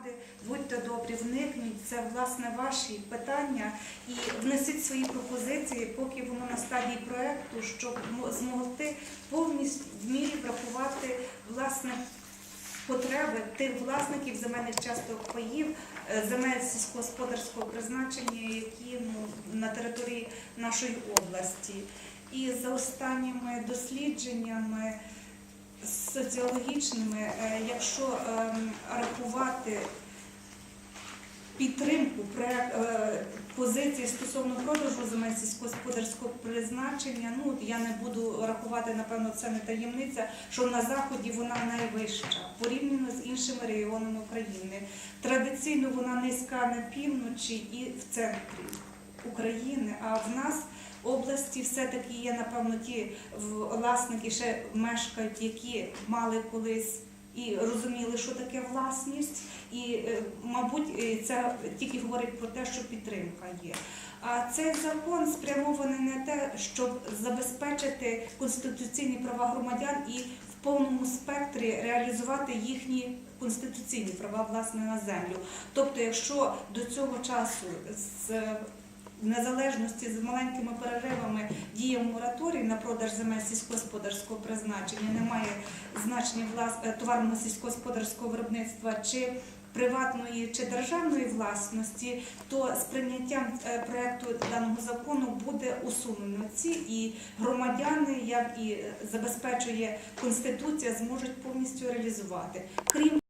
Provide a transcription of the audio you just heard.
громади. Будьте добрі, вникніть. Це власне ваші питання і внесіть свої пропозиції, поки воно на стадії проекту, щоб змогти повністю в мірі врахувати власне потреби тих власників земельних часток паїв, е, земель сільськогосподарського призначення, які ну, на території нашої області. І за останніми дослідженнями соціологічними, е, якщо ем, рахувати підтримку е, позиції стосовно продажу земель сільськогосподарського призначення, ну я не буду рахувати, напевно, це не таємниця, що на заході вона найвища порівняно з іншими регіонами України. Традиційно вона низька на півночі і в центрі України. А в нас області все-таки є, напевно, ті власники ще мешкають, які мали колись. І розуміли, що таке власність, і, е, мабуть, це тільки говорить про те, що підтримка є. А цей закон спрямований на те, щоб забезпечити конституційні права громадян і в повному спектрі реалізувати їхні конституційні права власне на землю. Тобто, якщо до цього часу з незалежності з маленькими переривами діє мораторій на продаж земель сільськогосподарського призначення, немає значення влас... е, товарного сільськогосподарського виробництва чи приватної чи державної власності, то з прийняттям е, проекту даного закону буде усунено ці і громадяни, як і забезпечує конституція, зможуть повністю реалізувати. Крім